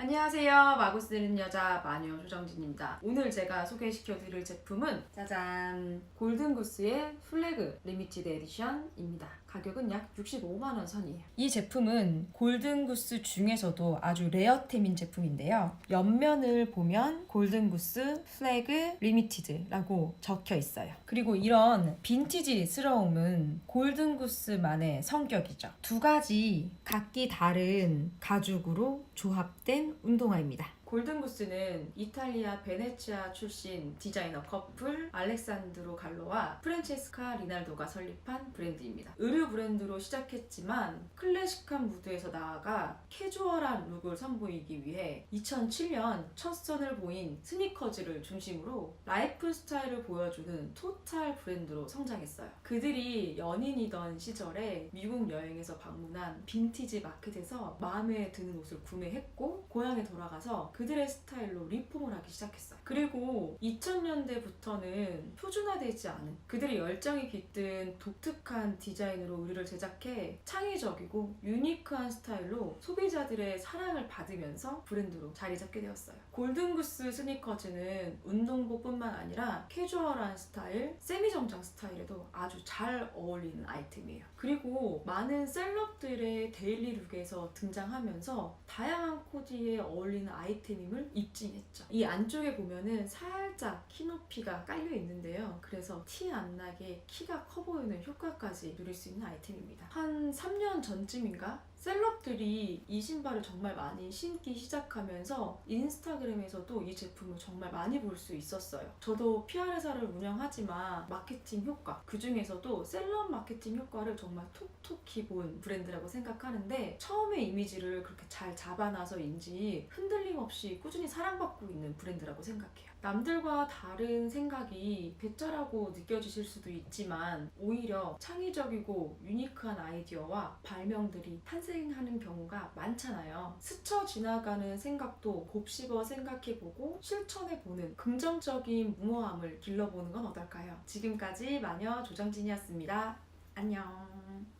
안녕하세요. 마구 쓰는 여자 마녀 조정진입니다. 오늘 제가 소개시켜 드릴 제품은 짜잔 골든구스의 플래그 리미티드 에디션입니다. 가격은 약 65만원 선이에요. 이 제품은 골든구스 중에서도 아주 레어템인 제품인데요. 옆면을 보면 골든구스 플래그 리미티드라고 적혀 있어요. 그리고 이런 빈티지스러움은 골든구스만의 성격이죠. 두 가지 각기 다른 가죽으로 조합된 운동화입니다. 골든구스는 이탈리아 베네치아 출신 디자이너 커플 알렉산드로 갈로와 프란체스카 리날도가 설립한 브랜드입니다. 의류 브랜드로 시작했지만 클래식한 무드에서 나아가 캐주얼한 룩을 선보이기 위해 2007년 첫 선을 보인 스니커즈를 중심으로 라이프 스타일을 보여주는 토탈 브랜드로 성장했어요. 그들이 연인이던 시절에 미국 여행에서 방문한 빈티지 마켓에서 마음에 드는 옷을 구매했고 고향에 돌아가서 그들의 스타일로 리폼을 하기 시작했어요. 그리고 2000년대부터는 표준화되지 않은 그들의 열정이 깃든 독특한 디자인으로 의류를 제작해 창의적이고 유니크한 스타일로 소비자들의 사랑을 받으면서 브랜드로 자리 잡게 되었어요. 골든구스 스니커즈는 운동복뿐만 아니라 캐주얼한 스타일, 세미 정장 스타일에도 아주 잘 어울리는 아이템이에요. 그리고 많은 셀럽들의 데일리 룩에서 등장하면서 다양한 코디에 어울리는 아이템 임을 입증했죠. 이 안쪽에 보면은 살짝 키 높이가 깔려 있는데요. 그래서 티 안 나게 키가 커 보이는 효과까지 누릴 수 있는 아이템입니다. 한 3년 전쯤인가 셀럽들이 이 신발을 정말 많이 신기 시작하면서 인스타그램에서도 이 제품을 정말 많이 볼 수 있었어요. 저도 PR 회사를 운영하지만 마케팅 효과 그 중에서도 셀럽 마케팅 효과를 정말 톡톡히 본 브랜드라고 생각하는데 처음에 이미지를 그렇게 잘 잡아놔서인지 흔들림 없이 꾸준히 사랑받고 있는 브랜드라고 생각해요. 남들과 다른 생각이 배짜라고 느껴지실 수도 있지만 오히려 창의적이고 유니크한 아이디어와 발명들이 탄생하는 경우가 많잖아요. 스쳐 지나가는 생각도 곱씹어 생각해보고 실천해보는 긍정적인 무모함을 길러보는 건 어떨까요? 지금까지 마녀 조정진이었습니다. 안녕.